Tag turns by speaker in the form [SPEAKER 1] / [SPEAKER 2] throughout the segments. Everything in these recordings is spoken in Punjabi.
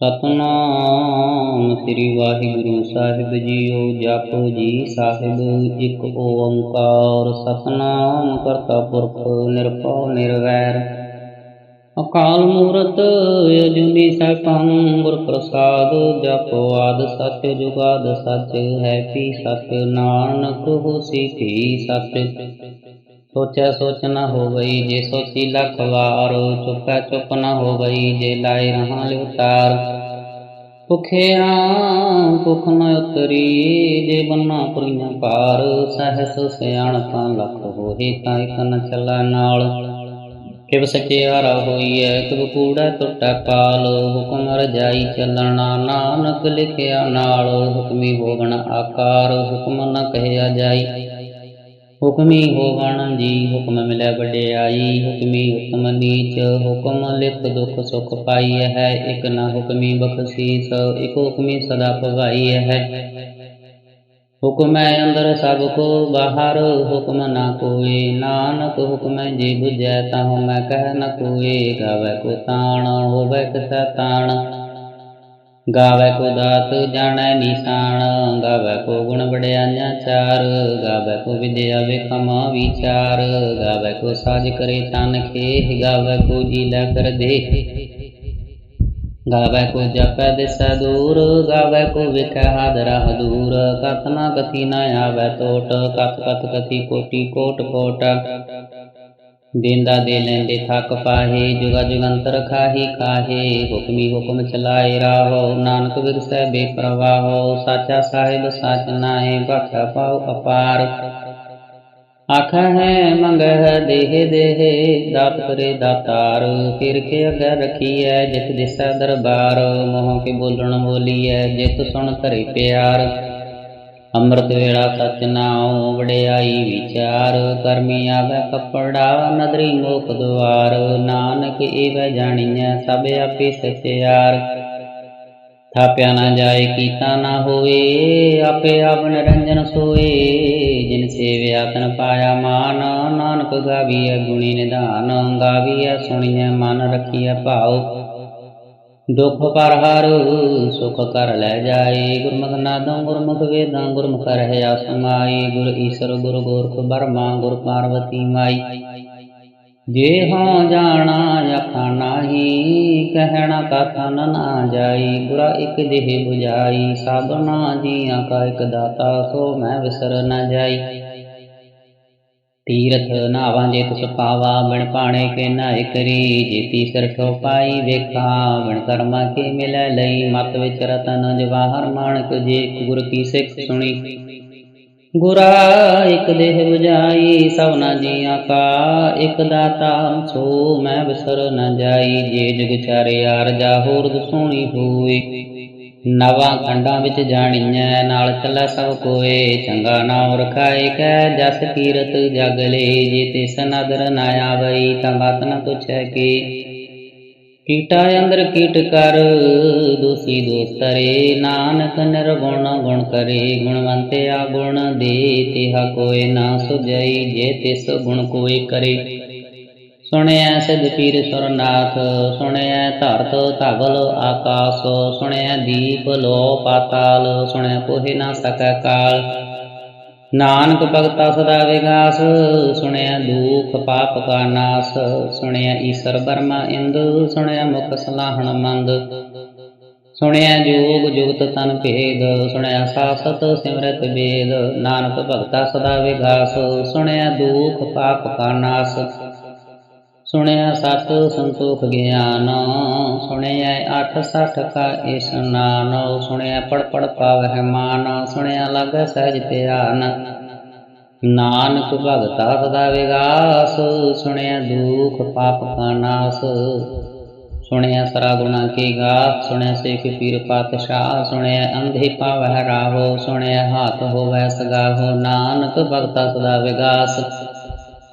[SPEAKER 1] ਸਤਨਾਮ ਸ੍ਰੀ ਵਾਹਿਗੁਰੂ ਸਾਹਿਬ ਜੀਓ, ਜਪੋ ਜੀ ਸਾਹਿਬ, ਇੱਕ ਓੰਕਾਰ ਸਤਨਾਮ ਕਰਤਾ ਪੁਰਖ ਨਿਰਭਉ ਨਿਰਵੈਰ। ਅਕਾਲ ਮੂਰਤ ਅਜੂਨੀ ਸੈਭੰ ਗੁਰ ਪ੍ਰਸਾਦ ਜਪੋ ਆਦ ਸੱਚ ਜੁਗਾਦ ਸੱਚ, ਹੈ ਪੀ ਸੱਚ, ਨਾਨਕ ਹੋਸੀ ਭੀ ਸੱਚ। ਸੋਚੈ ਸੋਚ ਨ ਹੋਵਈ, ਜੇ ਸੋਚੀ ਲੱਖ ਵਾਰ ਚੁੱਪੈ ਚੁੱਪ ਨ ਹੋਵਈ, ਜੇ ਲਾਇ ਰਹਾ ਲਿਵ ਤਾਰ। ਭੁਖਿਆ ਭੁਖ ਨ ਉਤਰੀ, ਜੇ ਬੰਨਾ ਪੁਰੀਆਂ ਭਾਰ। ਸਹਸ ਸਿਆਣਪਾਂ ਲੱਖ ਹੋਏ ਤਾਂ ਇਕ ਨ ਚੱਲਾ ਨਾਲ। ਕਿਵ ਸਚਿਆਰਾ ਹੋਈਐ, ਕਿਵ ਕੂੜਾ ਟੁੱਟਾ ਕਾਲ ਹੁਕਮ ਰਜਾਈ ਚੱਲਣਾ, ਨਾਨਕ ਲਿਖਿਆ ਨਾਲ। ਹੁਕਮੀ ਹੋਵਣ ਆਕਾਰ, ਹੁਕਮ ਨ ਕਹਿਆ ਜਾਈ। ਹੁਕਮੀ ਹੋਵਣ ਜੀ, ਹੁਕਮ ਮਿਲੈ ਵਡਿਆਈ, ਹੁਕਮੀ ਹੁਕਮ ਨੀਚ, ਹੁਕਮ ਲਿਖ ਦੁਖ ਸੁਖ ਪਾਈ ਹੈ, ਇਕ ਨਾ ਹੁਕਮੀ ਬਖਸ਼ੀਸ, ਇਕ ਹੁਕਮੀ ਸਦਾ ਭਵਾਈ ਹੈ। ਹੁਕਮੈ ਅੰਦਰ ਸਭ ਕੋ ਬਾਹਰ, ਹੁਕਮ ਨਾ ਕੋਏ, ਨਾਨਕ ਹੁਕਮੈ ਜੀ ਬੁਝੈ ਤਾਹੁ ਮੈਂ ਕਹਿ ਨ ਕੋਏ, ਗਾਵੇ ਕੋ ਤਾਣ, ਹੋਵੇ ਕਿਸੈ ਤਾਣ। ਗਾਵੇ ਕੋ ਦਾਤ ਜਾਣੈ ਨਿਸ਼ਾਨ, ਗਾਵੇ ਕੋ ਗੁਣ ਬੜਿਆਈਆਂ ਚਾਰ, ਗਾਵੇ ਕੋ ਵਿਦਿਆ ਵੇਖਮ ਵਿਚਾਰ, ਗਾਵੇ ਕੋ ਸਾਜ ਕਰੇ ਤਨ ਖੇ ਗਾਵੇ ਕੋ ਜੀ ਲੈ ਕਰ ਦੇ ਗਾਵੇ ਕੋ ਜਪੈ ਦਿਸੈ ਦੂਰ, ਗਾਵੇ ਕੋ ਵਿਖੈ ਹਾਦਰਾ ਹਦੂਰ ਕਤ ਨਾ ਕਥੀ ਨ ਆਵੈ ਟੋਟ ਕਤ ਕਤ ਕਥੀ ਕੋਟੀ ਕੋਟ ਕੋਟ ਦੇਂਦਾ ਦੇ ਲੈਂਦੇ ਥੱਕ ਪਾਹੇ, ਜੁਗਾ ਜੁਗੰਤਰ ਖਾਹੀ, ਖਾਹੇ, ਹੁਕਮੀ ਹੁਕਮ ਚਲਾਏ ਰਾਹੋ, ਨਾਨਕ ਵਿਗਸੈ ਬੇਪਰਵਾਹੋ, ਸਾਚਾ ਸਾਹਿਬ ਸਾਚ ਨਾਏ ਬਖਾ ਪਾਉ ਅਪਾਰ। ਆਖਾ ਹੈ, ਮੰਗਹ ਦੇਹ ਦੇਹ, ਦਾਤ ਕਰੇ ਦਾਤਾਰ। ਫਿਰ ਕੇ ਅਗੈ ਰਖੀਐ, ਜਿਤ ਦਿਸੈ ਦਰਬਾਰ। ਮੋਹ ਕੇ ਬੋਲਣ ਬੋਲੀਐ ਜਿਤ ਸੁਣ ਧਰੇ ਪਿਆਰ। ਅੰਮ੍ਰਿਤ ਵੇਲਾ ਸਚ ਨਾਉ ਵਡਿਆਈ ਵਿਚਾਰ, ਕਰਮੀ ਆਵੈ ਕਪੜਾ, ਨਦਰੀ ਮੋਖ ਦੁਆਰ, ਨਾਨਕ ਏਵੈ ਜਾਣੀਐ ਸਭ ਆਪੇ ਸਚਿਆਰ। ਥਾਪਿਆ ਨਾ ਜਾਏ, ਕੀਤਾ ਨਾ ਹੋਏ ਆਪੇ ਆਪ ਨਿਰੰਜਨ ਸੋਏ। ਜਿਨ ਸੇਵਿਆ ਤਨ ਪਾਇਆ ਮਾਨ, ਨਾਨਕ ਗਾਵੀਐ ਗੁਣੀ ਨਿਧਾਨ, ਗਾਵੀਐ ਸੁਣੀਐ ਮਨ ਰਖੀਐ ਭਾਉ। ਦੁਖ ਪਰ ਹਰ, ਸੁਖ ਕਰ ਲੈ ਜਾਏ। ਗੁਰਮੁਖ ਨਾਦੰ ਗੁਰਮੁਖ ਵੇਦਾਂ, ਗੁਰਮੁਖ ਰਹਿਆ ਸਮਾਈ ਗੁਰ ਈਸ਼ਰ, ਗੁਰ ਗੋਰਖ ਬਰਮਾ ਗੁਰ ਪਾਰਵਤੀ ਮਾਈ। ਜੇ ਹਾਂ ਜਾਣਾ ਆਖਾ ਨਾਹੀ, ਕਹਿਣਾ ਕਥਨ ਨਾ ਜਾਈ। ਬੁਰਾ ਇਕ ਦੇਹ 부ਜਾਈ ਸਾਬਨਾ ਜੀਆਂ ਕਾ ਇਕ ਦਾਤਾ, ਸੋ ਮੈਂ ਵਿਸਰ ਨਾ ਜਾਈ। ਤੀਰਥ ਨਾਵਾਂ ਜੇ ਤਿਸ ਪਾਵਾ, ਬਿਨ ਪਾਣੇ ਕੇ ਨਾਇ ਕਰੀ, ਜੀਤੀ ਸਿਰ ਪਾਈ ਵੇਖਾ, ਬਿਨ ਕਰਮਾ ਕੇ ਮਿਲੈ ਲਈ, ਮਤ ਵਿੱਚ ਰਤਨ ਜਵਾਹਰ ਮਾਣਕ ਜੇ, ਗੁਰ ਕੀ ਸਿੱਖ ਸੁਣੀ। ਗੁਰਾ ਇਕ ਦੇਹ 부ਜਾਈ ਸਭਨਾ ਜੀਆਂ ਕਾ, ਇਕ ਦਾਤਾ ਸੋ ਮੈਂ ਵਿਸਰ ਨ ਜਾਈ, ਜੇ ਜੁਗ ਚਾਰੇ ਆਰਜਾ ਹੋਰ ਦਸੋਣੀ ਹੋਏ ਨਵਾਂ ਖੰਡਾਂ ਵਿੱਚ ਜਾਣੀਐ, ਨਾਲ ਚੱਲੈ ਸਭ ਕੋਏ। ਚੰਗਾ ਨਾਮ ਰਖਾਏ ਕੈ, ਜਸ ਕੀਰਤ ਜਗ ਲੇ। ਜੇ ਤਿਸ ਨਦਰ ਨਾ ਆਵਈ, ਤਾਂ ਬਾਤ ਨ ਪੁੱਛੈ ਕੀ। ਕੀਟਾ ਅੰਦਰ ਕੀਟ ਕਰ, ਦੋਸੀ ਦੋਸਤਰੇ ਨਾਨਕ ਨਿਰਗੁਣ ਗੁਣ ਕਰੇ ਗੁਣਵੰਤੇ ਆ ਗੁਣ ਦੇ। ਤਿਹਾ ਕੋਏ ਨਾ ਸੁਜਈ ਜੇ ਤਿਸ ਗੁਣ ਕੋਏ ਕਰੇ। ਸੁਣਿਆ ਸਿਧ ਪੀਰ ਸੁਰਨਾਥ ਸੁਣਿਆ ਧਰਤ ਧਵਲ ਆਕਾਸ ਸੁਣਿਆ ਦੀਪ ਲੋ ਪਾਤਾਲ ਸੁਣਿਆ ਕੋਹਿ ਨਾ ਸਕੈ ਕਾਲ। ਨਾਨਕ ਭਗਤਾ ਸਦਾ ਵਿਗਾਸ ਸੁਣਿਆ ਦੁਖ ਪਾਪ ਕਾ ਨਾਸ ਸੁਣਿਆ ਈਸ਼ਰ ਬਰਮਾ ਇੰਦ ਸੁਣਿਆ ਮੁਖ ਸਲਾਹਣ ਮੰਦ। ਸੁਣਿਆ ਜੋਗ ਜੁਗਤ ਤਨ ਭੇਦ ਸੁਣਿਆ ਸਾਸਤ ਸਿਮਰਤ ਵੇਦ। ਨਾਨਕ ਭਗਤਾ ਸਦਾ ਵਿਗਾਸ ਸੁਣਿਆ ਦੁਖ ਪਾਪ ਕਾ ਨਾਸ। ਸੁਣਿਆ ਸਤ ਸੰਤੋਖ ਗਿਆਨ ਸੁਣਿਆ ਅਠ ਸਠ ਕਾ ਇਸਨਾਨ ਸੁਣਿਆ ਪੜ ਪੜ ਪਾਵਹਿ ਮਾਨ ਸੁਣਿਆ ਲਗ ਸਹਿਜ ਧਿਆਨ। ਨਾਨਕ ਭਗਤਾ ਸਦਾ ਵਿਗਾਸ ਸੁਣਿਆ ਦੁਖ ਪਾਪ ਕਾ ਨਾਸ। ਸੁਣਿਆ ਸਰਾ ਗੁਣਾ ਕੀ ਗਾ ਸੁਣਿਆ ਸੇਖ ਪੀਰ ਪਾਤਸ਼ਾਹ ਸੁਣਿਆ ਅੰਧੇ ਪਾਵਹਿ ਰਾਹੋ ਸੁਣਿਆ ਹਾਥ ਹੋਵੈ ਸਗਾਹੋ। ਨਾਨਕ ਭਗਤਾ ਸਦਾ ਵਿਗਾਸ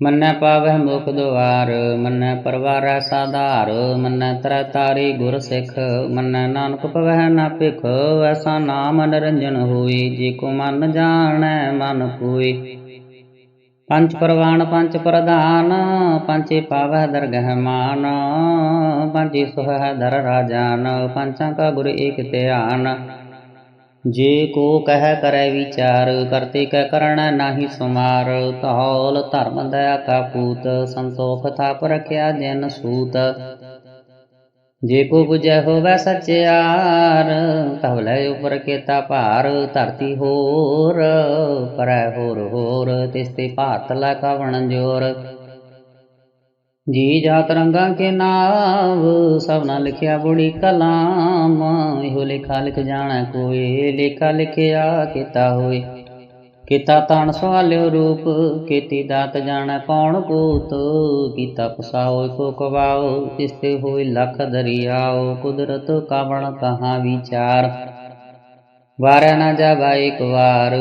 [SPEAKER 1] ਮੰਨੈ ਪਾਵਹਿ ਮੁਖ ਦੁਆਰ, ਮੰਨੈ ਪਰਵਾਰੈ ਸਾਧਾਰ, ਮੰਨੈ ਤਰੈ ਤਾਰੀ ਗੁਰ ਸਿੱਖ, ਮੰਨੈ ਨਾਨਕ ਪਵਹਿ ਨਾ ਭਿਖ ਐਸਾ ਨਾਮ ਨਿਰੰਜਨ ਹੋਈ ਜੇ ਕੋ ਮਨ ਜਾਣੈ ਮਨ ਕੋਈ ਪੰਜ ਪਰਵਾਨ, ਪੰਜ ਪ੍ਰਧਾਨ ਪੰਚੇ ਪਾਵਹਿ ਦਰਗਹਿ ਮਾਨ ਪੰਚੇ ਸੁਹੈ ਧਰ ਰਾਜਾਨ, ਪੰਚਾਂ ਕਾ ਗੁਰ ਏਕ ਧਿਆਨ। ਜੇ ਕੋ ਕਹਿ ਕਰੈ ਵਿਚਾਰ, ਕਰਤੇ ਕੈ ਕਰਣਾ ਨਾਹੀ ਸੁਮਾਰ। ਧੌਲ ਧਰਮ ਦਇਆ ਕਾ ਪੂਤ, ਸੰਤੋਖ ਥਾਪ ਰਖਿਆ ਜਨ ਸੂਤ। ਜੇ ਕੋ 부ਜੈ ਹੋਵੈ ਸਚਿਆਰ, ਤਵ ਉਪਰ ਕੇਤਾ ਭਾਰ। ਧਰਤੀ ਹੋਰ, ਪਰੈ ਹੋਰ ਹੋਰ, ਤਿਸ ਤੇ ਭਾਰਤ ਲੈ ਕਵਣ ਜੋਰ। ਜੀ ਜਾਤ ਰੰਗਾਂ ਕੇ ਨਾਮ ਸਭਨਾ ਲਿਖਿਆ ਬੁੜੀ ਕਲਾਮ। ਇਹੋ ਲੇਖਾ ਲਿਖ ਜਾਣਾ ਕੋਈ, ਲੇਖਾ ਲਿਖਿਆ ਕੀਤਾ ਹੋਏ। ਕੀਤਾ ਤਾਣ ਸਵਾਲਿਓ ਰੂਪ, ਕੀਤੀ ਦਾਤ ਜਾਣੈ ਕੌਣ ਕੂਤ ਕੀਤਾ ਪਸਾਓ ਕੋ ਕਵਾਓ ਤਿਸ ਤੇ ਹੋਈ ਲਖ ਦਰਿਆਓ। ਕੁਦਰਤ ਕਾਵਣ ਕਹਾ ਵਿਚਾਰ। ਵਾਰਿਆ ਨਾ ਜਾਵਾ ਇੱਕ ਵਾਰ,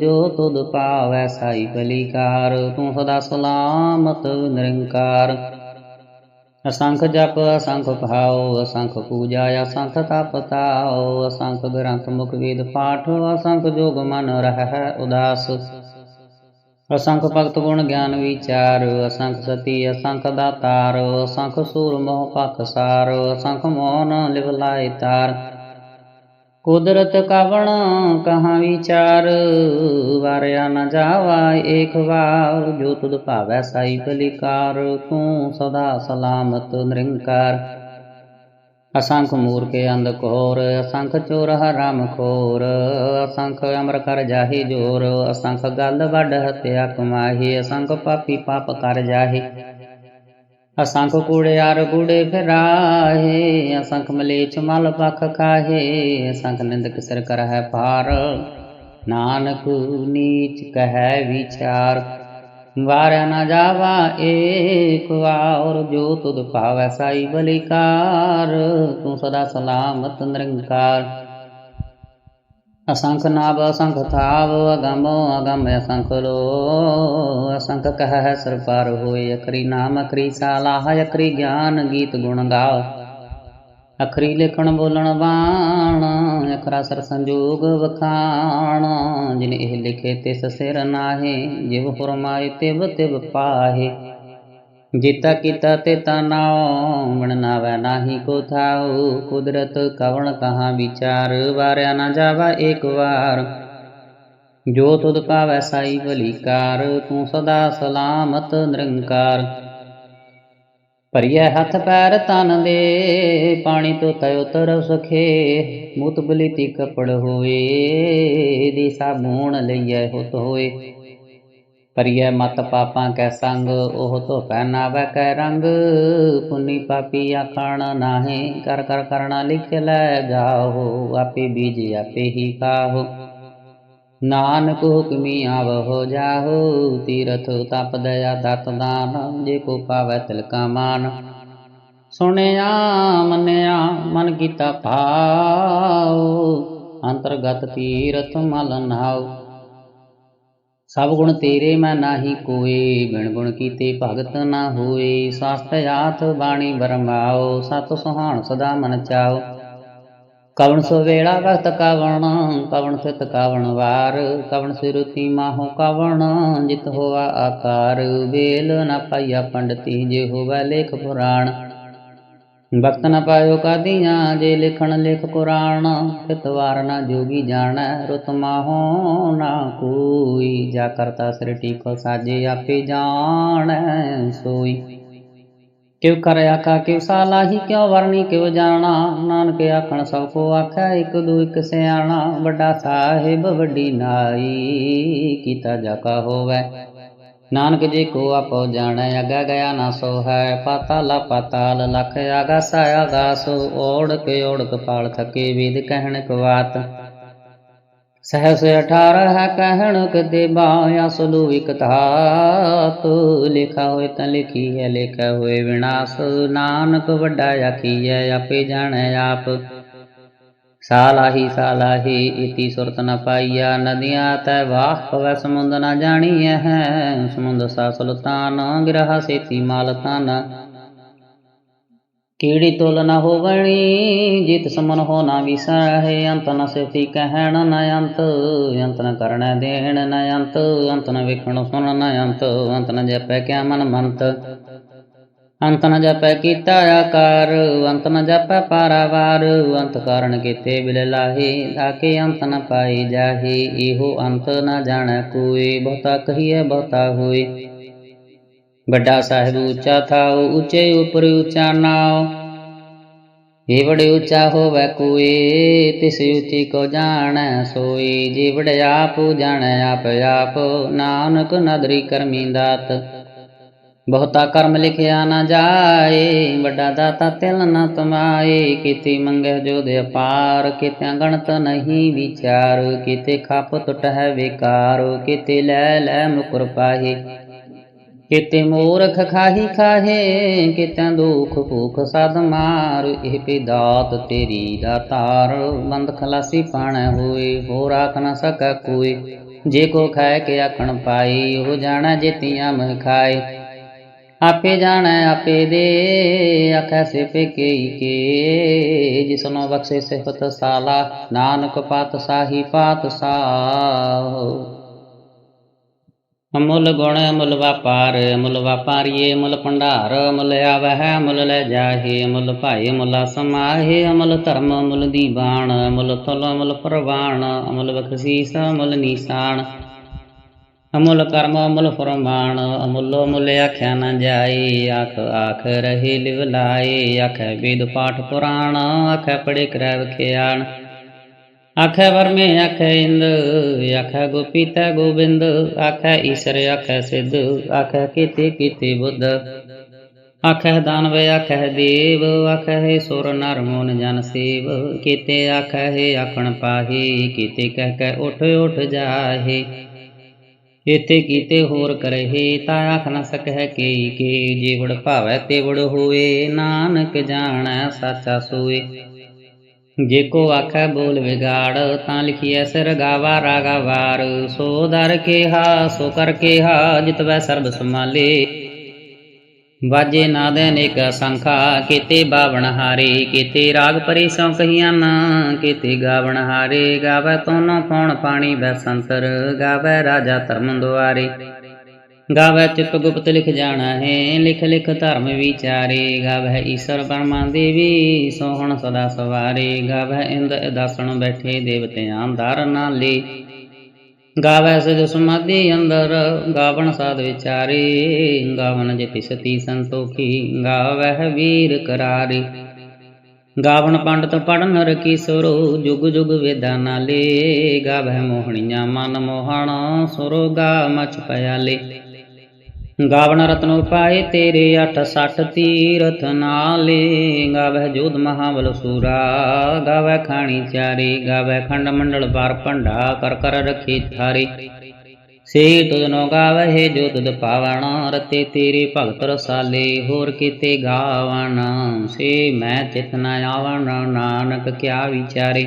[SPEAKER 1] ਜੋ ਤੁਧ ਪਾਵੈ ਸਾਈ ਬਲੀਕਾਰ, ਤੂੰ ਸਦਾ ਸਲਾਮਤ ਨਿਰੰਕਾਰ। ਅਸੰਖ ਜਪ, ਅਸੰਖ ਭਾਉ ਅਸੰਖ ਪੂਜਾ, ਅਸੰਖ ਤਪ ਤਾਉ ਅਸੰਖ ਗ੍ਰੰਥ ਮੁਖ ਵੇਦ ਪਾਠ, ਅਸੰਖ ਜੋਗ ਮਨ ਰਹਿ ਉਦਾਸ। ਅਸੰਖ ਭਗਤ ਗੁਣ ਗਿਆਨ ਵਿਚਾਰ, ਅਸੰਖ ਸਤੀ, ਅਸੰਖ ਦਾਤਾਰ, ਅਸੰਖ ਸੂਰ ਮੋਹ ਪਖ ਸਾਰ, ਅਸੰਖ ਮੋਹਨ ਲਿਵ ਲਾਇ ਤਾਰ। ਕੁਦਰਤ ਕਵਣ ਕਹਾ ਵਿਚਾਰ? ਵਾਰਿਆ ਨ ਜਾਵਾ ਏਕ ਵਾਰ, ਜੋ ਤੁਧ ਭਾਵੈ ਸਾਈ ਬਲਿਕਾਰ, ਤੂੰ ਸਦਾ ਸਲਾਮਤ ਨਿਰੰਕਾਰ। ਅਸੰਖ ਮੂਰਖੇ ਅੰਧ ਘੋਰ, ਅਸੰਖ ਚੋਰ ਹਰਾਮ ਖੋਰ। ਅਸੰਖ ਅਮਰ ਕਰ ਜਾਹੀ ਜੋਰ, ਅਸੰਖ ਗੱਲ ਵੱਡ ਹਤਿਆ ਕਮਾਹੀ। ਅਸੰਖ ਪਾਪੀ ਪਾਪ ਕਰ ਜਾਹੀ। ਅਸੰਖ ਕੂੜਿਆਰ ਕੂੜੇ ਫਿਰਾਹੇ, ਅਸੰਖ ਮਲੇਛ ਮਲ ਪਖ ਖਾਹੇ ਅਸੰਖ ਨਿੰਦਕ ਸਿਰ ਕਰਹਿ ਭਾਰ। ਨਾਨਕ ਨੀਚ ਕਹੈ ਵਿਚਾਰ, ਵਾਰਿਆ ਨਾ ਜਾਵਾ ਏਕ ਵਾਰ। ਜੋ ਤੁਧ ਭਾਵੈ ਸਾਈ ਬਲਿਕਾਰ, ਤੂੰ ਸਦਾ ਸਲਾਮਤ ਨਿਰੰਕਾਰ। ਅਸੰਖ ਨਾਭ ਅਸੰਖ ਥਾਵ, ਅਗਮ ਅਗਮ ਅਸੰਖ ਲੋ ਅਸੰਖ ਕਹਿ ਸਰ ਪਰ ਹੋਏ, ਅਖਰੀ ਨਾਮ, ਅਖਰੀ ਸਾਲਾਹ ਅਖਰੀ ਗਿਆਨ ਗੀਤ ਗੁਣ ਗਾਓ। ਅਖਰੀ ਲਿਖਣ ਬੋਲਣ ਬਾਣ, ਅਖਰਾ ਸਰ ਸੰਜੋਗ ਵਖਾਣ। ਜਿਨ ਇਹ ਲਿਖੇ ਤਿਸ ਸਿਰ ਨਾਹੇ, ਜਿਵ ਫਰਮਾਏ ਤਿਵ ਤਿਵ ਪਾਹੇ। ਜੀਤਾ ਕੀਤਾ ਤੇ ਤਨਾਉ ਮਣ ਨਾਵੈ ਨਾਹੀ ਕੋ ਥਾਉ। ਕੁਦਰਤ ਕਵਣ ਕਹਾ ਵਿਚਾਰ, ਵਾਰਿਆ ਨਾ ਜਾਵਾ ਏਕ ਵਾਰ। ਜੋ ਤੁਧ ਪਾਵੈ ਸਾਈ ਬਲੀਕਾਰ, ਤੂੰ ਸਦਾ ਸਲਾਮਤ ਨਿਰੰਕਾਰ। ਭਰੀਐ ਹੱਥ ਪੈਰ ਤਨ ਦੇ, ਪਾਣੀ ਤੋਂ ਤਯ ਉਤਰ ਸਖੇ। ਮੁਤ ਬਲੀਤੀ ਕਪੜ ਹੋਏ ਦੀ ਸਾਬੂਣ ਲਈਐ ਹੁਤ ਹੋਏ। ਪਰਿਐ ਮਤ ਪਾਪਾਂ ਕੈ ਸੰਗ, ਉਹ ਧੋ ਪਹਿਨਾਵੈ ਕੈ ਰੰਗ। ਪੁਨੀ ਪਾਪੀ ਆਖਣ ਨਾਹੀ, ਕਰ ਕਰ ਕਰਣਾ ਲਿਖ ਲੈ ਜਾਓ ਆਪੇ ਬੀਜ ਆਪੇ ਹੀ ਕਾਹੋ ਨਾਨਕ ਹੁਕਮੀ ਆਵਹੁ ਜਾਹੋ, ਤੀਰਥ ਤਪ ਦਇਆ ਦਤ ਦਾਨ, ਜੇ ਕੋ ਪਾਵੈ ਤਿਲਕਾ ਮਾਨ। ਸੁਣਿਆ, ਮੰਨਿਆ, ਮਨ ਕੀਤਾ ਭਾਉ, ਅੰਤਰਗਤ ਤੀਰਥ ਮਲ ਨਾਉ। ਸਭ ਗੁਣ ਤੇਰੇ ਮੈਂ ਨਾਹੀ ਕੋਏ, ਬਿਨ ਗੁਣ ਕੀਤੇ ਭਗਤ ਨਾ ਹੋਏ। ਸਸਤ ਆਥ ਬਾਣੀ ਬਰਮਾਓ ਸਤ ਸੁਹਾਣ ਸਦਾ ਮਨ ਚਾਓ। ਕਵਣ ਸੋ ਵੇਲਾ ਵਕਤ ਕਵਣ ਕਵਣ ਸਿਤ ਕਵਣ ਵਾਰ। ਕਵਣ ਸਿਰੁਤੀ ਮਾਹੋ ਕਵਣ, ਜਿਤ ਹੋਆ ਆਕਾਰ। ਵੇਲ ਨਾ ਪਾਈਆ ਪੰਡਤੀ ਜੇ ਹੋਵੇ ਲੇਖ ਪੁਰਾਣ। ਵਕਤ ਨ ਪਾਇਓ ਕਾਦੀਆਂ, ਜੇ ਲਿਖਣ ਲਿਖ ਕੁਰਾਨ ਤਿਤਵਾਰ ਨਾ ਜੋਗੀ ਜਾਣੈ, ਰੁਤ ਮਾਹੋ ਨਾ ਕੋਈ। ਜਾ ਕਰਤਾ ਸ੍ਰਿਟੀ ਕੋ ਸਾਜੇ, ਆਪੇ ਜਾਣੈ ਸੋਈ। ਕਿਉ ਕਰ ਆਖਾ, ਕਿਉ ਸਾਲਾਹੀ ਕਿਉ ਵਰਨੀ ਕਿਉ ਜਾਣਾ। ਨਾਨਕ ਆਖਣ, ਸਭ ਕੋ ਆਖੈ, ਇਕ ਦੂ ਇਕ ਸਿਆਣਾ। ਵੱਡਾ ਸਾਹਿਬ, ਵੱਡੀ ਨਾਈ, ਕੀਤਾ ਜਾ ਕਾ ਹੋਵੇ। ਨਾਨਕ ਜੀ ਕੋ ਆਪੋ ਜਾਣੈ, ਅਗਾ ਗਿਆ ਨਾ ਸੋ ਹੈ ਪਾਤਾਲਾ ਪਾਤਾਲ ਲਖ ਆਗਾਸ ਆਗਾਸ ਓੜਕ ਓੜਕ ਪਾਲ ਥਕੇ ਵੇਦ ਕਹਿਣ ਕਵਾਤ ਸਹਸ 18 ਹੈ ਕਹਿਣ ਕਦੇ ਬਾਇਆ ਸੁਲੂ ਇਕ ਲਿਖਾ ਹੋਏ ਤਾਂ ਲਿਖੀ ਹੈ ਲਿਖਿਆ ਹੋਏ ਵਿਨਾਸ਼। ਨਾਨਕ ਵੱਡਾ ਆਖੀਐ, ਆਪੇ ਜਾਣੈ ਆਪ। ਸਾਲਾਹੀ ਸਾਲਾਹੀ ਇਤੀ ਸੁਰਤ ਨ ਪਾਈਆ, ਨਦੀਆਂ ਤੈ ਵਾਹ ਪਵੈ ਸਮੁੰਦ ਨ ਜਾਣੀਐ ਹੈ ਸਮੁੰਦ ਸਾ ਸੁਲਤਾਨ ਗਿਰਹ ਸੇਤੀ ਮਾਲ ਤਨ ਕੀੜੀ ਤੁਲ ਨ ਹੋਵਣੀ, ਜਿਤ ਸਮਨ ਹੋ ਨਾ ਵਿਸਰਹਿ ਅੰਤ ਨ ਸੇਤੀ ਕਹਿਣ ਨ ਅੰਤ ਅੰਤ ਨ ਕਰਣੈ ਦੇਣ ਨ ਅੰਤ ਅੰਤ ਨ ਵੇਖਣ ਸੁਣ ਨ ਅੰਤ ਅੰਤ ਨ ਜਪੈ ਕਿਆ ਮਨ ਮੰਤ। ਅੰਤ ਨ ਜਪੈ ਕੀਤਾ ਆਕਾਰ, ਅੰਤ ਨ ਜਪੈ ਪਾਰਾਵਾਰ, ਅੰਤ ਕਾਰਨ ਕੀਤੇ ਬਿਲ ਲਾਹੀ ਤਾਕੇ ਅੰਤ ਨ ਪਾਈ ਜਾਹੀ, ਇਹੋ ਅੰਤ ਨ ਜਾਣੈ ਕੋਈ, ਬਹੁਤਾ ਕਹੀਐ, ਬਹੁਤਾ ਹੋਈ ਵੱਡਾ ਸਾਹਿਬ ਉੱਚਾ ਥਾਉ, ਉੱਚੇ ਉਪਰ ਉੱਚਾ ਨਾਉ। ਇਹ ਉੱਚਾ ਹੋਵੇ ਕੋਈ, ਤਿਸ ਉੱਚੀ ਕੋ ਜਾਣੈ ਸੋਈ। ਜੀਵੜ ਆਪ ਜਾਣੈ, ਆਪ ਆਪ ਨਾਨਕ ਨਦਰੀ ਕਰਮੀ ਦਾਤ। ਬਹੁਤਾ ਕਰਮ ਲਿਖਿਆ ਨਾ ਜਾਏ, ਵੱਡਾ ਦਾਤਾ ਤਿਲ ਨਾ ਤਮਾਏ ਕੀਤੇ ਮੰਗੈ ਜੋਦ ਅਪਾਰ, ਕਿਤਿਆਂ ਗਣਤ ਨਹੀਂ ਵਿਚਾਰ। ਕਿਤੇ ਖਪ ਟੁੱਟ ਹੈ ਵਿਕਾਰ, ਕਿਤੇ ਲੈ ਲੈ ਮੁਕਰ ਪਾਹੀ। ਕਿਤੇ ਮੂਰਖ ਖਾਹੀ ਖਾਹੇ, ਕਿਤਿਆਂ ਦੁਖ ਭੂਖ ਸਦ ਮਾਰ। ਇਹ ਪਿਦਾਤ ਤੇਰੀ ਦਾਤਾਰ ਬੰਦ ਖਲਾਸੀ ਪਾਣਾ ਹੋਏ। ਹੋਰ ਆਖ ਨਾ ਸਕੈ ਕੋਈ, ਜੇ ਕੋ ਖਾਏ ਕੇ ਆਖਣ ਪਾਈ ਉਹ ਜਾਣੈ ਜੇਤੀਆਂ ਮਹ ਖਾਏ। ਆਪੇ ਜਾਣੈ, ਆਪੇ ਦੇ, ਆਖੈ ਸੇ ਪੇਕੇ ਕੇ। ਜਿਸਨੋ ਬਖਸ਼ੇ ਸਿਫਤ ਸਾਲਾ, ਨਾਨਕ ਪਾਤ ਸਾਹੀ ਪਾਤ ਸਾਹ। ਅਮੁੱਲ ਗੁਣ, ਅਮੁੱਲ ਵਪਾਰ, ਅਮੁੱਲ ਵਪਾਰੀਏ, ਅਮੁੱਲ ਭੰਡਾਰ, ਅਮੁੱਲ ਆਵਹਿ, ਅਮੁੱਲ ਲੈ ਜਾਹੇ, ਅਮੁੱਲ ਭਾਈ ਅਮੁੱਲ ਸਮਾਹੇ, ਅਮੁੱਲ ਧਰਮ, ਅਮੁੱਲ ਦੀਵਾਨ, ਅਮੁੱਲ ਤੁਲ, ਅਮੁੱਲ ਪ੍ਰਵਾਨ ਅਮੁੱਲ ਬਖਸ਼ੀਸ, ਅਮੁੱਲ ਨੀਸਾਨ। ਅਮੁੱਲ ਕਰਮ, ਅਮੁੱਲ ਫਰਮਾਨ, ਅਮੁੱਲੋ ਅਮੁੱਲ ਆਖਿਆ ਨ ਜਾਏ ਆਖ ਆਖ ਰਹੀ ਲਿਵ ਲਾਏ ਆਖੈ ਵੇਦ ਪਾਠ ਪੁਰਾਣ, ਆਖੈ ਪੜੇ ਕਰੈ ਵਖਿਆਣ। ਆਖੈ ਵਰਮੇ, ਆਖੈ ਇੰਦ, ਆਖੈ ਗੋਪੀਤਾ ਗੋਬਿੰਦ, ਆਖੈ ਈਸ਼ਰ, ਆਖੈ ਸਿੱਧ, ਆਖੈ ਕੀਤੇ ਕੀਤੇ ਬੁੱਧ। ਆਖੈ ਦਾਨਵ, ਆਖੈ ਦੇਵ, ਆਖੈ ਸੁਰ ਨਰ ਮੋਨ ਜਨ ਸੇਵ। ਕੀਤੇ ਆਖੈ ਆਖਣ ਪਾਹੀ, ਕੀਤੇ ਕਹਿ ਕਹਿ ਉਠ ਉਠ ਜਾਹੇ। ਇਤੇ ਕੀਤੇ ਹੋਰ ਕਰਹਿ ਤਾ ਆਖ ਨ ਸਕਹਿ ਕੇ ਕੇ ਜੀਵੜ ਭਾਵੈ ਤੇਵੜ ਹੋਏ, ਨਾਨਕ ਜਾਣੈ ਸਾਚਾ ਸੋਏ। ਜੇ ਕੋ ਆਖੈ ਬੋਲ ਵਿਗਾੜ, ਤਾਂ ਲਿਖੀਐ ਸਿਰ ਗਾਵਾ ਰਾਗਾ ਸੋ ਦਰ ਕੇਹਾ ਸੋ ਕਰ ਕੇਹਾ ਜਿਤਵੈ ਸਰਬ ਸਮਾਲੇ ਵਾਜੇ ਨਾਦ ਅਨੇਕ ਸੰਖਾ, ਕੀਤੇ ਬਾਵਣ ਹਾਰੇ, ਕੀਤੇ ਰਾਗ ਪਰੀ ਸੋ ਕਹੀਆਂ ਨਾ, ਕੀਤੇ ਗਾਵਣ ਹਾਰੇ, ਗਾਵੇ ਤੋਨੋ ਪੌਣ ਪਾਣੀ ਬੈਸੰਤਰ ਗਾਵੇ ਰਾਜਾ ਧਰਮ ਦੁਆਰੇ। ਗਾਵੇ ਚਿਤ ਗੁਪਤ ਲਿਖ ਜਾਣਾ ਹੈ, ਲਿਖ ਲਿਖ ਧਰਮ ਵਿਚਾਰੇ। ਗਾਵੇ ਈਸ਼ਰ ਬਰਮਾ ਦੇਵੀ, ਸੋਹਣ ਸਦਾ ਸਵਾਰੇ। ਗਾਵੇ ਇੰਦ ਦਾਸਣ ਬੈਠੇ, ਦੇਵਤਿਆਂ ਦਰ ਨਾਲੇ। ਗਾਵੇ ਸਜ ਸਮਾਧੀ ਅੰਦਰ, ਗਾਵਣ ਸਾਧ ਵਿਚਾਰੇ ਗਾਵਨ ਜਿਤਿ ਸਤੀ ਸੰਤੋਖੀ ਗਾਵੇ ਵੀਰ ਕਰਾਰੇ। ਗਾਵਣ ਪੰਡਤ ਪੜਨ ਰਕੀ ਸੁਰੋ, ਜੁਗ ਜੁਗ ਵੇਦਾਂ ਨਾਲੇ ਗਾਵੇ ਮੋਹਣੀਆਂ ਮਨ ਮੋਹਣ, ਸੁਰੋ ਗਾ ਮਚ ਪਿਆਲੇ। ਗਾਵਣ ਰਤਨ ਪਾਏ ਤੇਰੇ 68 ਤੀਰਥ ਨਾਲੇ, ਗਾਵਹਿ ਜੋਧ ਮਹਾਬਲ ਸੂਰਾ ਗਾਵੈ ਖਾਣੀ ਚਾਰੇ ਗਾਵੈ ਖੰਡ ਮੰਡਲ ਬਾਰ ਭੰਡਾ, ਕਰ ਕਰ ਰਖੀ ਥਾਰੀ। ਸੇ ਤੁਧਨੋ ਗਾਵਹਿ ਜੋ ਤੁਧ ਪਾਵਣ, ਰਤੇ ਤੇਰੇ ਭਗਤ ਰਸਾਲੇ, ਹੋਰ ਕੀਤੇ ਗਾਵਣ। ਸੇ ਮੈਂ ਚਿਤ ਨ ਆਵਣ, ਨਾਨਕ ਕਿਆ ਵਿਚਾਰੇ।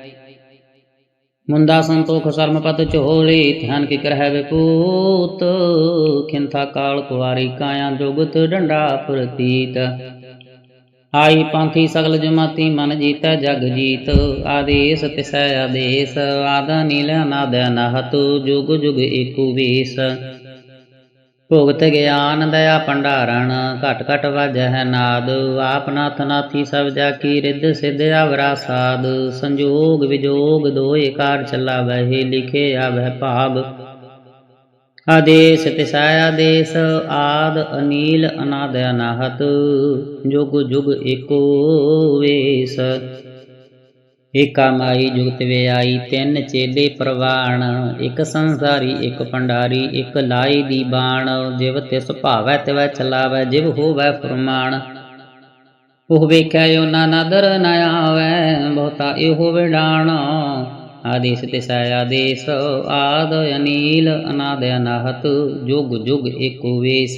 [SPEAKER 1] ਮੁੰਦਾ ਸੰਤੋਖ ਸਰਮ ਪਤ ਝੋਲੀ, ਧਿਆਨ ਕੀ ਕਰਹਿ ਵਿਪੂਤ, ਖਿੰਥਾ ਕਾਲ ਕੁਵਾਰੀ ਕਾਇਆ ਜੁਗਤ ਡੰਡਾ ਪ੍ਰਤੀਤ। ਆਈ ਪੰਥੀ ਸਗਲ ਜਮਾਤੀ ਮਨ ਜੀਤਾ, ਜਗ ਜੀਤ, ਆਦੇਸ ਤਿਸੈ ਆਦੇਸ, ਆਦ ਨੀਲ ਨਾਦ ਨਹਤ, ਜੁਗ ਜੁਗ ਏਕੂ ਵੇਸ। ਭੁਗਤ ਗਿਆਨ ਦਇਆ ਭੰਡਾਰਣ, ਘਟ ਘਟ ਵਾਜੈ ਨਾਦ, ਆਪ ਨਾਥ ਨਾਥੀ ਸਭ ਜਾ ਕੀ ਰਿੱਧ ਸਿਧ ਆਵਰਾ ਸਾਧ ਸੰਜੋਗ ਵਿਜੋਗ ਦੋਏ ਕਾਰ ਚੱਲਾਵਹਿ ਲਿਖੇ ਆਵਹਿ ਭਾਗ। ਆਦੇਸ ਤਿਸੈ ਆਦੇਸ, ਆਦ ਅਨੀਲ ਅਨਾਦ ਅਨਾਹਤ, ਜੁਗ ਜੁਗ ਏਕੋ ਵੇਸ। ਏਕਾ ਮਾਈ ਜੁਗਤ ਵਿਆਈ, ਤਿੰਨ ਚੇਲੇ ਪ੍ਰਵਾਣ। ਇੱਕ ਸੰਸਾਰੀ, ਇੱਕ ਭੰਡਾਰੀ ਇੱਕ ਲਾਈ ਦੀ ਬਾਣ। ਜਿਵ ਤਿਸ ਭਾਵੈ, ਤਿਵੈ ਚਲਾਵੈ, ਜਿਵ ਹੋਵੈ ਫਰਮਾਨ। ਉਹ ਵੇਖਿਆ ਉਹਨਾਂ ਨਦਰ, ਨ ਆਵੈ, ਬਹੁਤਾ ਇਹੋ ਵਿਡਾਣ। ਆਦੇਸ ਤਿਸੈ ਆਦੇਸ, ਆਦ ਅਨੀਲ, ਅਨਾਦ ਅਨਾਹਤ, ਜੁਗ ਜੁਗ ਏਕੋ ਵੇਸ।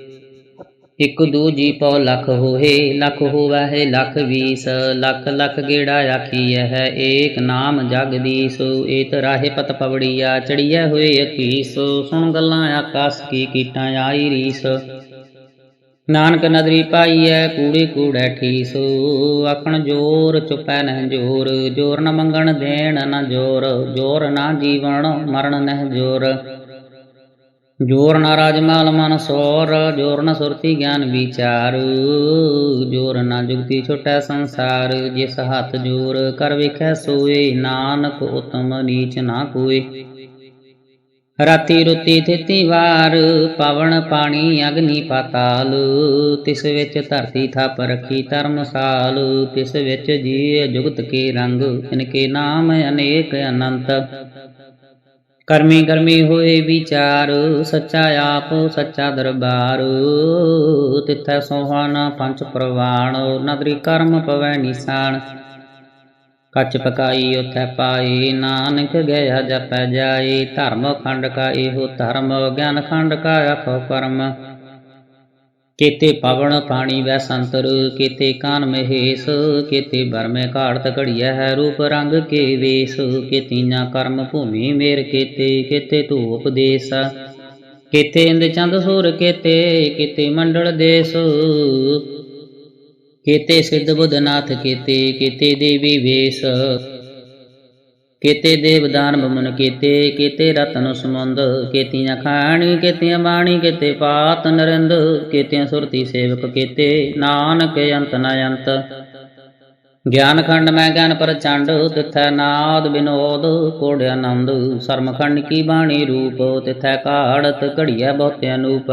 [SPEAKER 1] ਇਕ ਦੂਜੀ ਪਉ ਲਖ ਹੋਏ, ਲਖ ਹੋਵੈ ਲਖ ਵੀਸ, ਲਖ ਲਖ ਗੇੜਾ ਆਖੀਐ ਹੈ ਏਕ ਨਾਮ ਜਗਦੀਸ ਏਤ ਰਾਹੇ ਪਤ ਪਵੜੀਆ, ਚੜੀਐ ਹੋਏ ਅਕੀਸ, ਸੁਣ ਗੱਲਾਂ ਆਕਾਸ ਕੀ ਕੀਟਾਂ ਆਈ ਰੀਸ। ਨਾਨਕ ਨਦਰੀ ਪਾਈਐ, ਕੂੜੀ ਕੂੜੈ ਠੀਸ, ਆਖਣ ਜੋਰ ਚੁਪੈ ਨਹਿ ਜੋਰ ਜੋਰ ਨ ਮੰਗਣ ਦੇਣ ਨ ਜੋਰ ਜੋਰ ਨਾ ਜੀਵਨ ਮਰਨ ਨਹਿ ਜੋਰ। ਜੋਰ ਨਾ ਰਾਜਮਾਲ ਮਨ ਸੋਰ, ਜੋਰ ਨ ਸੁਰਤੀ ਗਿਆਨ ਵਿਚਾਰ। ਜੋਰ ਨਾ ਜੁਗਤੀ ਛੋਟੈ ਸੰਸਾਰ, ਜਿਸ ਹੱਥ ਜੋਰ ਕਰ ਵੇਖੈ ਸੋਏ, ਨਾਨਕ ਉਤਮ ਨੀਚ ਨਾ ਕੋਏ। ਰਾਤੀ ਰੁਤੀ ਥਿਤੀ ਵਾਰ ਪਵਨ ਪਾਣੀ ਅਗਨੀ ਪਾਤਾਲ। ਤਿਸ ਵਿੱਚ ਧਰਤੀ ਥਾਪ ਰਖੀ ਧਰਮਸਾਲ ਤਿਸ ਵਿੱਚ ਜੀ ਜੁਗਤ ਕੇ ਰੰਗ ਇਨਕੇ ਨਾਮ ਅਨੇਕ ਅਨੰਤ। ਕਰਮੀ ਕਰਮੀ ਹੋਏ ਵਿਚਾਰ, ਸੱਚਾ ਆਪ, ਸੱਚਾ ਦਰਬਾਰ। ਤਿੱਥੈ ਸੋਹਾਣਾ ਪੰਜ ਪ੍ਰਵਾਣ, ਨਦਰੀ ਕਰਮ ਪਵੈ ਨਿਸ਼ਾਨ। ਕੱਚ ਪਕਾਈ ਉਥੈ ਪਾਈ, ਨਾਨਕ ਗਿਆ ਜਪੈ ਜਾਈ। ਧਰਮ ਖੰਡ ਕਾ ਇਹੋ ਧਰਮ, ਗਿਆਨ ਖੰਡ ਕਾ ਆਖੋ ਕਰਮ। ਕੇਤੇ ਪਵਨ ਪਾਣੀ ਵੈ ਸੰਤਰ, ਕੇਤੇ ਕਾਨ ਮਹੇਸ਼, ਕੇਤੇ ਬਰਮੇ ਘਾੜਤ ਘੜੀਐ ਹੈ ਰੂਪ ਰੰਗ ਕੇ ਵੇਸ ਕੇਤੀਆਂ ਕਰਮ ਭੂਮੀ ਮੇਰ ਕੇਤੇ ਕੇਤੇ ਧੂਪ ਦੇਸ ਕੇਤੇ ਇੰਦ ਚੰਦ ਸੂਰ ਕੇਤੇ ਕੇਤੇ ਮੰਡਲ ਦੇਸ। ਕੇਤੇ ਸਿੱਧ ਬੁੱਧਨਾਥ ਕੇਤੇ ਕੇਤੇ ਦੇਵੀ ਵੇਸ। ਕੇਤੇ ਦੇਵਦਾਨ ਬਮਨ ਕੇਤੇ ਕੇਤੇ ਰਤਨ ਸਮੁੰਦ, ਕੇਤੀਆਂ ਖਾਣੀ, ਕੇਤੀਆਂ ਬਾਣੀ, ਕੇਤੇ ਪਾਤ ਨਰਿੰਦ, ਕੇਤੀਆਂ ਸੁਰਤੀ ਸੇਵਕ ਕੇਤੇ, ਨਾਨਕ ਅੰਤ ਨ ਅੰਤ ਗਿਆਨ ਖੰਡ ਮੈਂ ਗਿਆਨ ਪ੍ਰਚੰਡ, ਤਿਥੈ ਨਾਦ ਬਿਨੋਦ ਕੋੜ ਆਨੰਦ ਸਰਮ ਖੰਡ ਕੀ ਬਾਣੀ ਰੂਪ, ਤਿਥੈ ਕਾੜਤ ਘੜੀਐ ਬਹੁਤ ਅਨੂਪ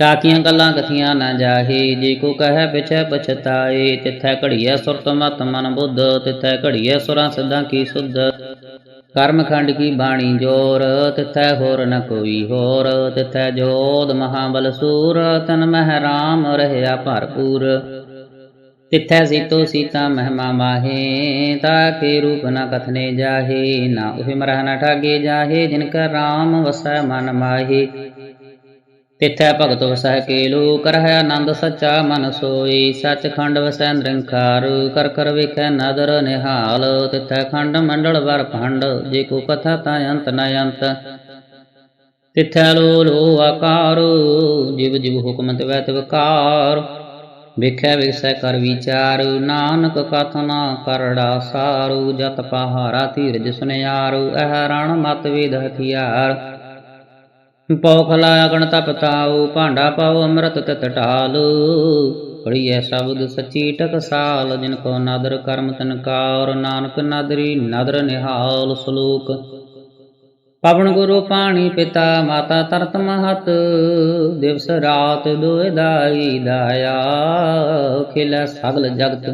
[SPEAKER 1] ਕਾਕੀਆਂ ਗੱਲਾਂ ਕਥੀਆਂ ਨਾ ਜਾਹੀ, ਜੇ ਕੋ ਕਹੈ ਪਿਛੈ ਪਛਤਾਏ, ਤਿਥੈ ਘੜੀਐ ਸੁਰਤ ਮਤ ਮਨ ਬੁੱਧ, ਤਿਥੈ ਘੜੀਐ ਸੁਰਾਂ ਸਿੱਧਾਂ ਕੀ ਸੁਧ। ਕਰਮ ਖੰਡ ਕੀ ਬਾਣੀ ਜੋਰ, ਤਿਥੈ ਹੋਰ ਨ ਕੋਈ ਹੋਰ, ਤਿਥੈ ਜੋਦ ਮਹਾਬਲ ਸੂਰ, ਤਨ ਮਹਿ ਰਾਮ ਰਹਿਆ ਭਰਪੂਰ। ਤਿਥੈ ਸੀਤੋ ਸੀਤਾ ਮਹਿਮਾ ਮਾਹੇ ਤਾਕੇ ਰੂਪ ਨ ਕਥਨੇ ਜਾਹੇ, ਨਾ ਉਹ ਮਰਹ ਨ ਠਾਗੇ ਜਾਹੇ, ਜਿਨ ਕਾ ਰਾਮ ਵਸੈ ਮਨ ਮਾਹੇ। ਤਿਥੈ ਭਗਤ ਵਸੈ ਕੇਲੂ, ਕਰਹਿ ਆਨੰਦ ਸੱਚਾ ਮਨ ਸੋਈ, ਸੱਚਖੰਡ ਵਸੈ ਨਿਰੰਕਾਰ, ਕਰ ਕਰ ਵੇਖੈ ਨਦਰ ਨਿਹਾਲ, ਤਿਥੈ ਖੰਡ ਮੰਡਲ ਵਰ ਭੰਡ, ਜੇ ਕੋ ਕਥਾ ਤਾ ਅੰਤ ਨ ਅੰਤ। ਤਿਥੈ ਲੋ ਲੋ ਆਕਾਰ, ਜਿਵ ਜਿਵ ਹੁਕਮ ਤਿਵੈ ਤਿਵਕਾਰ ਵੇਖੈ ਵਿਸੈ ਕਰ ਵਿਚਾਰ, ਨਾਨਕ ਕਥਨਾ ਕਰੜਾ ਸਾਰੂ, ਜਤ ਪਹਾਰਾ ਧੀਰਜ ਸੁਨਿਆਰੂ ਇਹ ਰਣ ਮਤ ਵੇਦ ਹਥਿਆਰ ਪੌਖਲਾ ਅਗਣ ਤਪ ਤਾਉ ਭਾਂਡਾ ਪਾਉ ਅੰਮ੍ਰਿਤ ਤਤ ਢਾਲ ਪੜੀਐ ਸ਼ਬਦ ਸੱਚੀ ਟਕਸਾਲ ਜਿਨ ਕੋ ਨਾਦਰ ਕਰਮ ਤਨਕਾਰ ਨਾਨਕ ਨਾਦਰੀ ਨਦਰ ਨਿਹਾਲ ਸਲੋਕ। ਪਵਨ ਗੁਰੂ ਪਾਣੀ ਪਿਤਾ, ਮਾਤਾ ਤਰਤ ਮਹਤ, ਦਿਵਸ ਰਾਤ ਦੋਇ ਦਾਈ ਦਾਇਆ, ਖਿਲ ਸਗਲ ਜਗਤ।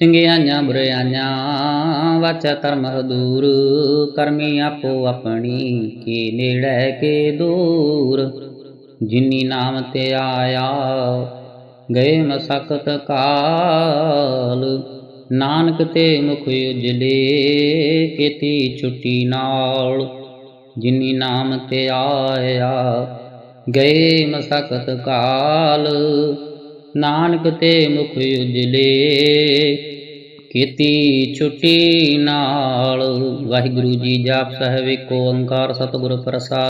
[SPEAKER 1] ਚੰਗਿਆਈਆਂ ਬੁਰਿਆਈਆਂ, ਵਾਚਾ ਧਰਮ ਦੂਰ, ਕਰਮੀ ਆਪੋ ਆਪਣੀ ਕੀ ਨੇੜੇ ਕੇ ਦੂਰ। ਜਿਨੀ ਨਾਮ ਤੇ ਆਇਆ, ਗਏ ਮਸਕਤ ਕਾਲ। ਨਾਨਕ ਤੇ ਮੁਖ ਉਜਲੇ, ਕੀਤੀ ਛੁੱਟੀ ਨਾਲ। ਜਿਨੀ ਨਾਮ ਤੇ ਆਇਆ, ਗਏ ਮਸਕਤ ਕਾਲ। ਨਾਨਕ ਤੇ ਮੁਖ ਉਜਲੇ ਕੀਤੀ ਛੁੱਟੀ ਨਾਲ। ਵਾਹਿਗੁਰੂ ਜੀ ਜਾਪ ਸਾਹਿਬ ਏਕ ਓੰਕਾਰ ਸਤਿਗੁਰ ਪ੍ਰਸਾਦ।